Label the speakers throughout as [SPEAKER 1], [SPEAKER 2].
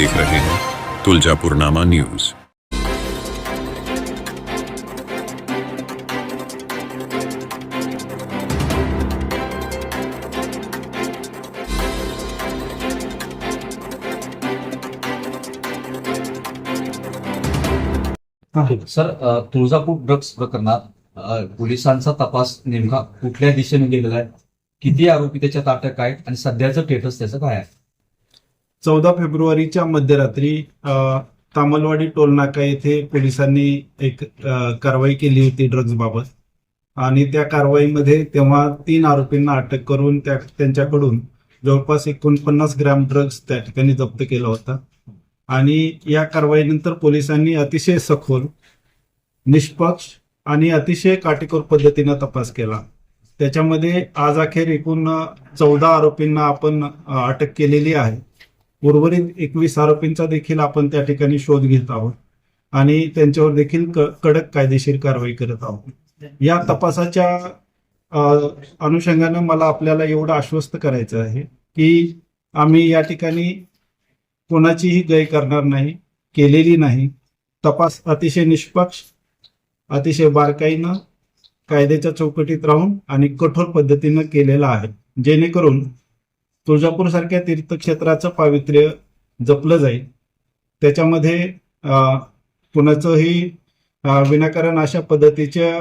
[SPEAKER 1] देख रहे हैं। Tuljapurnama news.
[SPEAKER 2] Sir Tuljapur drugs प्रकरणात पोलिसांचा तपास नेमका कुठल्या दिशेने गेलेला आहे? किती आरोपी त्याच्यात अटक आहेत? आणि सध्याचं स्टेटस त्याचं काय आहे?
[SPEAKER 3] चौदा फेब्रुवारीच्या मध्यरात्री तामलवाडी टोलनाका येथे पोलिसांनी एक कारवाई केली होती ड्रग्ज बाबत. आणि त्या कारवाईमध्ये तेव्हा तीन आरोपींना अटक करून त्या त्यांच्याकडून जवळपास एकोणपन्नास ग्रॅम ड्रग्ज त्या ठिकाणी जप्त केला होता. आणि या कारवाईनंतर पोलिसांनी अतिशय सखोल निष्पक्ष आणि अतिशय काटेकोर पद्धतीनं तपास केला. त्याच्यामध्ये आज अखेर एकूण चौदा आरोपींना आपण अटक केलेली आहे. उर्वरित एकवीस आरोपींचा देखील आपण त्या ठिकाणी शोध घेत आहोत. आणि त्यांच्यावर देखील क- कडक कायदेशीर कारवाई करत आहोत. या तपासाच्या अनुषंगानं मला आपल्याला एवढं आश्वस्त करायचं आहे की आम्ही या ठिकाणी कोणाचीही गय करणार नाही केलेली नाही. तपास अतिशय निष्पक्ष अतिशय बारकाईनं कायद्याच्या चौकटीत राहून आणि कठोर पद्धतीनं केलेला आहे. जेणेकरून तुळजापूर सारख्या तीर्थक्षेत्राचं पावित्र्य जपलं जाईल. त्याच्यामध्ये कुणाचंही विनाकारण अशा पद्धतीच्या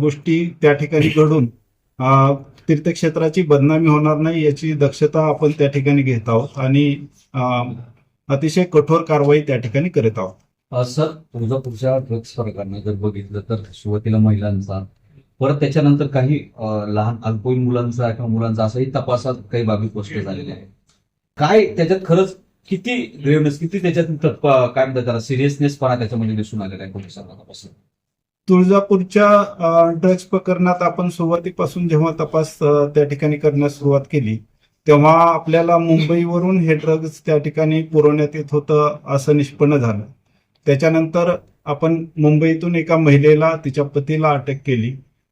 [SPEAKER 3] गोष्टी त्या ठिकाणी घडून तीर्थक्षेत्राची बदनामी होणार नाही याची दक्षता आपण त्या ठिकाणी घेत आहोत आणि अतिशय कठोर कारवाई त्या ठिकाणी करत आहोत.
[SPEAKER 2] सर तुळजापूरच्या ड्रग्स फरकांना जर बघितलं तर सुरुवातीला महिलांचा परत त्याच्यानंतर काही लहान अल्पवयीन मुलांचा किंवा मुलांचा असंही तपासात काही बाबी स्पष्ट झालेल्या आहेत. काय त्याच्यात खरंच किती ग्रेवनेस किती त्याच्यात काय म्हणतात त्याला सिरियसनेसपणा त्याच्यामध्ये दिसून आलेला आहे पोलिसांना
[SPEAKER 3] तुळजापूरच्या ड्रग्ज प्रकरणात आपण सुरुवातीपासून जेव्हा तपास त्या ठिकाणी करण्यास सुरुवात केली तेव्हा आपल्याला मुंबईवरून हे ड्रग्ज त्या ठिकाणी पुरवण्यात येत होतं असं निष्पन्न झालं. त्याच्यानंतर आपण मुंबईतून एका महिलेला तिच्या पतीला अटक केली.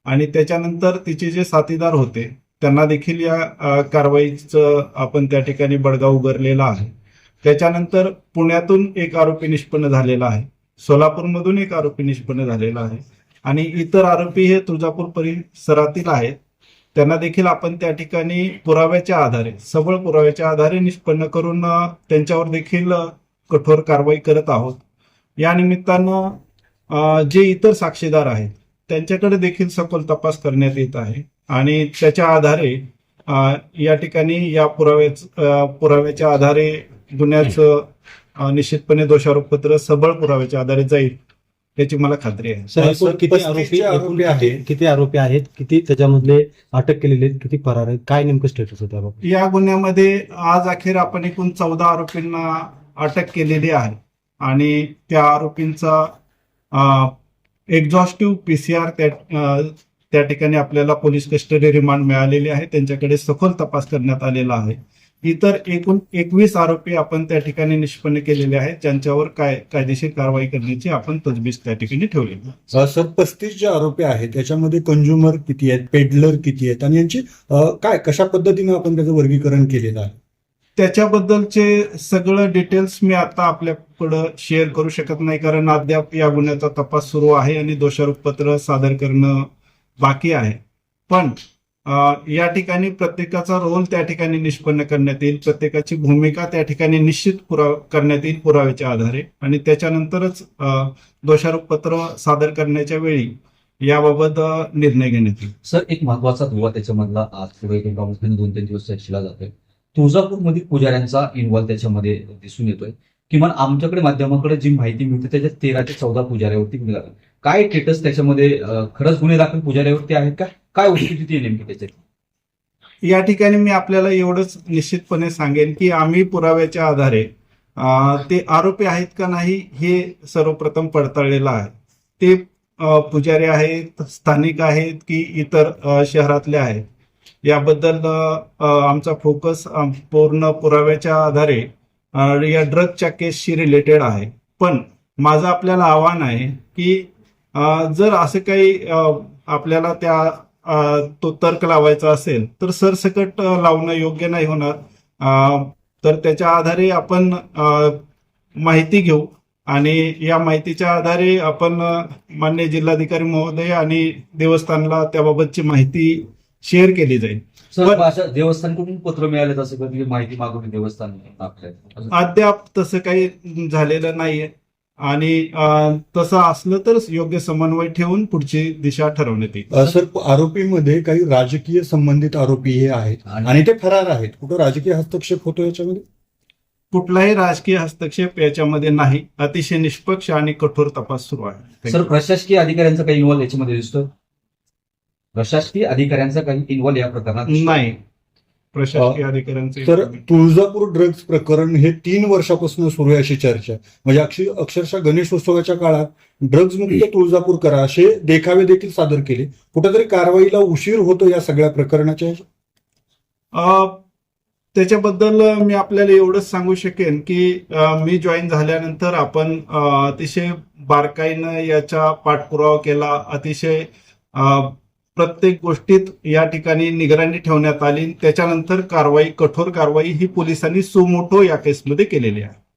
[SPEAKER 3] आणि त्याच्यानंतर तिचे जे साथीदार होते त्यांना देखील या कारवाईचं आपण त्या ठिकाणी बडगा उघडलेला आहे. त्याच्यानंतर पुण्यातून एक आरोपी निष्पन्न झालेला आहे. सोलापूरमधून एक आरोपी निष्पन्न झालेला आहे. आणि इतर आरोपी हे तुळजापूर परिसरातील आहेत. त्यांना देखील आपण त्या ठिकाणी पुराव्याच्या आधारे सबळ पुराव्याच्या आधारे निष्पन्न करून त्यांच्यावर देखील कठोर कारवाई करत आहोत. या निमित्तानं जे इतर साक्षीदार आहेत त्यांच्याकडे देखील सखोल तपास करण्यात येत आहे. आणि त्याच्या आधारे या ठिकाणी या पुराव्याच अ, पुराव्याच्या आधारे गुन्ह्याचं निश्चितपणे दोषारोपपत्र सबळ पुराव्याच्या आधारे जाईल याची मला खात्री आहे.
[SPEAKER 4] सर किती आरोपी
[SPEAKER 5] आरोपी
[SPEAKER 4] एकूण किती- आरोपी आहेत? किती त्याच्यामधले अटक केलेले आहेत? किती फरार आहेत? काय नेमकं स्टेटस होतं
[SPEAKER 3] या गुन्ह्यामध्ये आज अखेर आपण एकूण चौदा आरोपींना अटक केलेली आहे. आणि त्या आरोपींचा एक्झॉस्टिव्ह पीसीआर त्या त्या ठिकाणी आपल्याला पोलीस कस्टडी रिमांड मिळालेली आहे. त्यांच्याकडे सखोल तपास करण्यात आलेला आहे. इतर एकूण एकवीस आरोपी आपण त्या ठिकाणी निष्पन्न केलेले आहेत ज्यांच्यावर काय कायदेशीर कारवाई करण्याची आपण तजवीज त्या ठिकाणी ठेवलेली
[SPEAKER 5] सर पस्तीस जे आरोपी आहेत त्याच्यामध्ये कंझ्युमर किती आहेत पेडलर किती आहेत आणि यांची काय कशा पद्धतीनं आपण त्याचं वर्गीकरण केलेलं आहे?
[SPEAKER 3] त्याच्याबद्दलचे सगळं डिटेल्स मी आता आपल्याकडं शेअर करू शकत नाही कारण अद्याप या गुन्ह्याचा तपास सुरू आहे आणि दोषारोपपत्र सादर करणं बाकी आहे. पण या ठिकाणी प्रत्येकाचा रोल त्या ठिकाणी निष्पन्न करण्यात येईल. प्रत्येकाची भूमिका त्या ठिकाणी निश्चित पुराव करण्यात येईल पुराव्याच्या आधारे. आणि त्याच्यानंतरच दोषारोप दोषारोपपत्र सादर करण्याच्या वेळी याबाबत निर्णय घेण्यात येईल.
[SPEAKER 2] सर एक महत्त्वाचा दुवा त्याच्यामधला आज पुढे प्रामुख्याने दोन तीन दिवस चर्चेला जातोय. तुळजापूरमध्ये पुजाऱ्यांचा इन्व्हॉल्व त्याच्यामध्ये दिसून येतोय. किमान आमच्याकडे माध्यमाकडे जी माहिती मिळते त्याच्यात तेरा ते चौदा पुजाऱ्यावरती गुन्हे दाखल. काय स्टेटस त्याच्यामध्ये खरंच गुन्हे दाखल पुजाऱ्यावरती आहेत का? काय वस्तुस्थिती आहे नेमकी त्याच्यात?
[SPEAKER 3] या ठिकाणी मी आपल्याला एवढंच निश्चितपणे सांगेन की आम्ही पुराव्याच्या आधारे ते आरोपी आहेत का नाही हे सर्वप्रथम पडताळलेलं आहे. ते पुजारी आहेत स्थानिक आहेत की इतर शहरातले आहेत. याबद्दल आमचा फोकस पूर्ण पुराव्याच्या आधारे या ड्रगच्या केसशी रिलेटेड आहे. पण माझं आपल्याला आव्हान आहे की जर असं काही आपल्याला त्या तो तर्क लावायचा असेल तर सरसकट लावणं योग्य नाही होणार. तर त्याच्या आधारे आपण माहिती घेऊ आणि या माहितीच्या आधारे आपण मान्य जिल्हाधिकारी महोदय आणि देवस्थानला त्याबाबतची माहिती शेअर केली जाईल.
[SPEAKER 2] सर
[SPEAKER 3] पण-
[SPEAKER 2] अशा देवस्थानकडून पत्र मिळाले तसं कधी माहिती मागवली देवस्थान आपल्या
[SPEAKER 3] अद्याप तसं काही झालेलं नाहीये. आणि अ, तसं असलं तर योग्य समन्वय ठेवून पुढची दिशा ठरवण्यात येईल.
[SPEAKER 5] अ, सर आरोपीमध्ये काही राजकीय संबंधित आरोपी हे आहेत. आणि ते फरार आहेत. कुठं राजकीय हस्तक्षेप होतो याच्यामध्ये?
[SPEAKER 3] कुठलाही राजकीय हस्तक्षेप याच्यामध्ये नाही. अतिशय निष्पक्ष आणि कठोर तपास सुरू आहे.
[SPEAKER 2] सर प्रशासकीय अधिकाऱ्यांचा काही इन्व्हॉल्व याच्यामध्ये दिसतो प्रशासकीय अधिकाऱ्यांचा काही इन्व्हॉल्व या प्रकरणात?
[SPEAKER 3] नाही. प्रशासकीय अधिकाऱ्यांचे
[SPEAKER 5] तर तुळजापूर ड्रग्ज प्रकरण हे तीन वर्षापासून सुरू आहे अशी चर्चा. म्हणजे अक्षी अक्षरशः गणेशोत्सवाच्या काळात ड्रग्ज मुक्त तुळजापूर करा असे देखावे देखील सादर केले. कुठेतरी कारवाईला उशीर होतो या सगळ्या प्रकरणाच्या
[SPEAKER 3] त्याच्याबद्दल मी आपल्याला एवढंच सांगू शकेन की मी जॉईन झाल्यानंतर आपण अतिशय बारकाईनं याचा पाठपुरावा केला. अतिशय अ, प्रत्येक गोष्टीत या ठिकाणी निगराणी ठेवण्यात आली. त्याच्यानंतर कारवाई कठोर कारवाई ही पोलिसांनी सुमोटो या केसमध्ये केलेली आहे.